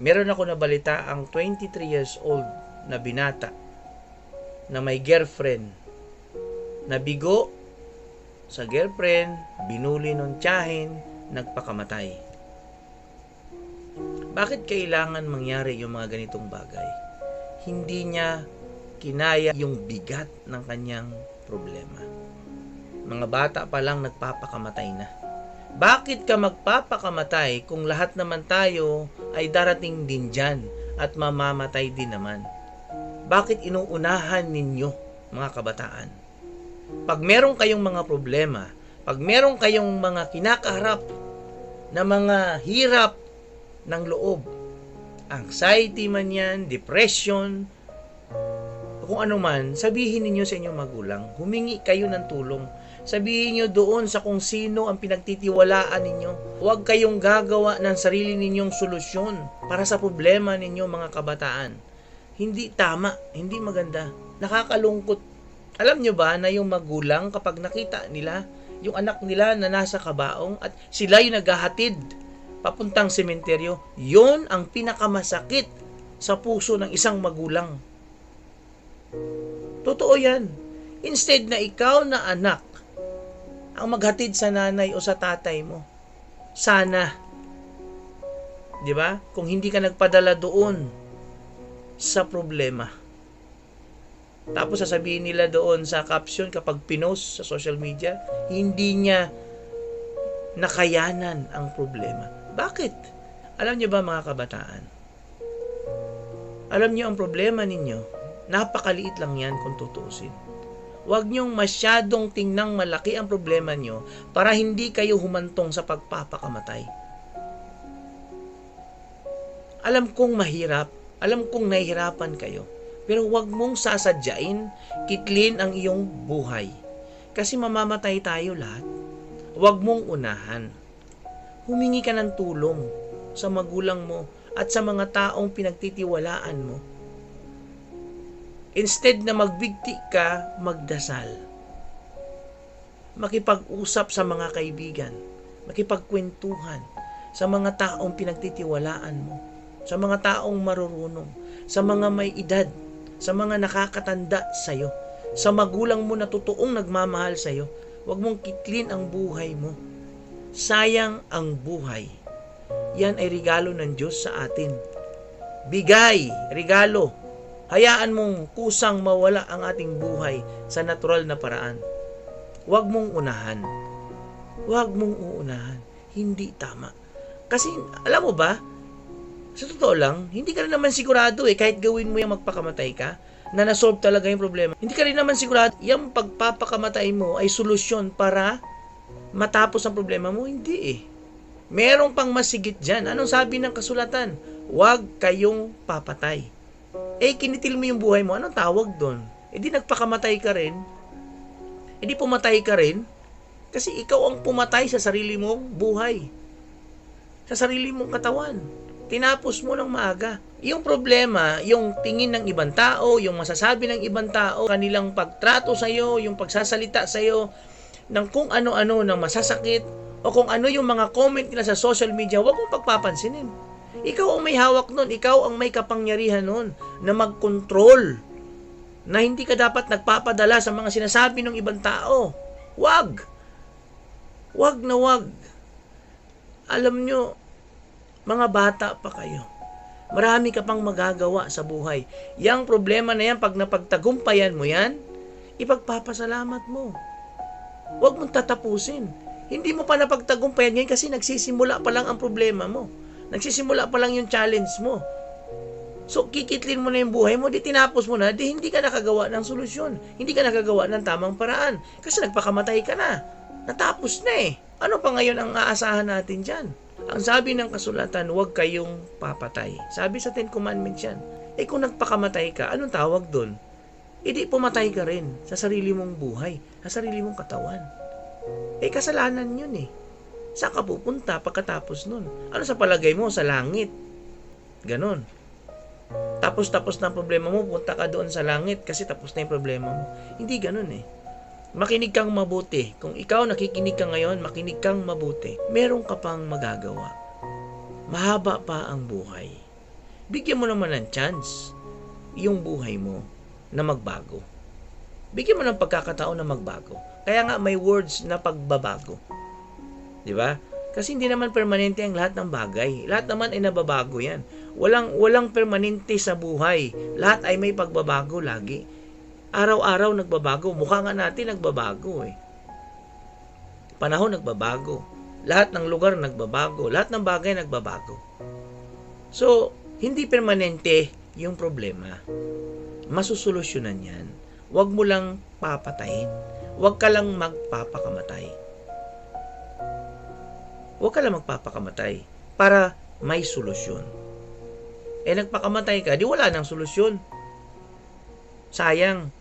Meron ako nabalita ang 23 years old na binata na may girlfriend na bigo sa girlfriend, binuli ng tiyahin, nagpakamatay. Bakit kailangan mangyari yung mga ganitong bagay? Hindi niya kinaya yung bigat ng kanyang problema. Mga bata pa lang nagpapakamatay na. Bakit ka magpapakamatay kung lahat naman tayo ay darating din dyan at mamamatay din naman? Bakit inuunahan ninyo, mga kabataan? Pag meron kayong mga problema, pag meron kayong mga kinakaharap na mga hirap ng loob, anxiety man yan, depression, kung ano man, sabihin ninyo sa inyong magulang, humingi kayo ng tulong. Sabihin nyo doon sa kung sino ang pinagtitiwalaan ninyo. Huwag kayong gagawa ng sarili ninyong solusyon para sa problema ninyo mga kabataan. Hindi tama, hindi maganda. Nakakalungkot. Alam nyo ba na yung magulang kapag nakita nila yung anak nila na nasa kabaong at sila yung naghahatid papuntang sementeryo, yon ang pinakamasakit sa puso ng isang magulang. Totoo yan. Instead na ikaw na anak ang maghatid sa nanay o sa tatay mo. Sana. 'Di ba? Kung hindi ka nagpadala doon sa problema. Tapos sasabihin nila doon sa caption kapag pinost sa social media, hindi niya nakayanan ang problema. Bakit? Alam niyo ba mga kabataan? Alam niyo ang problema ninyo, napakaliit lang yan kung tutuusin. Huwag niyong masyadong tingnang malaki ang problema niyo para hindi kayo humantong sa pagpapakamatay. Alam kong mahirap, alam kong nahihirapan kayo, pero huwag mong sasadyain, kitlin ang iyong buhay. Kasi mamamatay tayo lahat. Huwag mong unahan. Humingi ka ng tulong sa magulang mo at sa mga taong pinagtitiwalaan mo. Instead na magbigti ka, magdasal. Makipag-usap sa mga kaibigan. Makipagkwentuhan sa mga taong pinagtitiwalaan mo. Sa mga taong marurunong. Sa mga may edad. Sa mga nakakatanda sa'yo. Sa magulang mo na totoong nagmamahal sa'yo. Huwag mong kitlin ang buhay mo. Sayang ang buhay. Yan ay regalo ng Diyos sa atin. Bigay, regalo. Hayaan mong kusang mawala ang ating buhay sa natural na paraan. Huwag mong unahan. Huwag mong uunahan. Hindi tama. Kasi, alam mo ba, sa totoo lang, hindi ka rin naman sigurado eh, kahit gawin mo yung magpakamatay ka, na nasolve talaga yung problema. Hindi ka rin naman sigurado, yung pagpapakamatay mo ay solusyon para matapos ang problema mo. Hindi eh. Meron pang masigit dyan. Anong sabi ng kasulatan? Huwag kayong papatay. Eh, kinitil mo yung buhay mo. Anong tawag doon? Eh, di nagpakamatay ka rin. Eh, di pumatay ka rin. Kasi ikaw ang pumatay sa sarili mong buhay. Sa sarili mong katawan. Tinapos mo ng maaga. Yung problema, yung tingin ng ibang tao, yung masasabi ng ibang tao, kanilang pagtrato sa'yo, yung pagsasalita sa'yo, ng kung ano-ano ng masasakit, o kung ano yung mga comment nila sa social media, huwag mong pagpapansinin. Ikaw ang may hawak nun, ikaw ang may kapangyarihan nun na mag-control na hindi ka dapat nagpapadala sa mga sinasabi ng ibang tao. Wag! Wag na wag. Alam nyo, mga bata pa kayo. Marami ka pang magagawa sa buhay. Yang problema na yan, pag napagtagumpayan mo yan, ipagpapasalamat mo. Huwag mong tatapusin. Hindi mo pa napagtagumpayan ngayon kasi nagsisimula pa lang ang problema mo. Nagsisimula pa lang yung challenge mo. So, kikitlin mo na yung buhay mo, di tinapos mo na, di hindi ka nakagawa ng solusyon. Hindi ka nakagawa ng tamang paraan. Kasi nagpakamatay ka na. Natapos na eh. Ano pa ngayon ang aasahan natin dyan? Ang sabi ng kasulatan, huwag kayong papatay. Sabi sa Ten Commandments yan. Eh kung nagpakamatay ka, anong tawag doon? Hindi pumatay ka rin sa sarili mong buhay, sa sarili mong katawan. Eh kasalanan yun eh. Saan ka pupunta pagkatapos nun? Ano sa palagay mo? Sa langit. Ganon. Tapos-tapos na ang problema mo, punta ka doon sa langit kasi tapos na yung problema mo. Hindi ganon eh. Makinig kang mabuti. Kung ikaw nakikinig ka ngayon, makinig kang mabuti. Meron ka pang magagawa. Mahaba pa ang buhay. bigyan mo naman ng chance yung buhay mo na magbago. Bigyan mo ng pagkakataon na magbago. Kaya nga may words na pagbabago. 'Di ba? Kasi hindi naman permanente ang lahat ng bagay. Lahat naman ay nababago 'yan. Walang walang permanente sa buhay. Lahat ay may pagbabago lagi. Araw-araw nagbabago. Mukha nga natin nagbabago eh. Panahon nagbabago. Lahat ng lugar nagbabago. Lahat ng bagay nagbabago. So, hindi permanente yung problema. Masusolusyonan yan. Huwag mo lang papatayin. Huwag ka lang magpapakamatay. Huwag ka lang magpapakamatay para may solusyon. Eh, nagpakamatay ka, di wala nang solusyon. Sayang.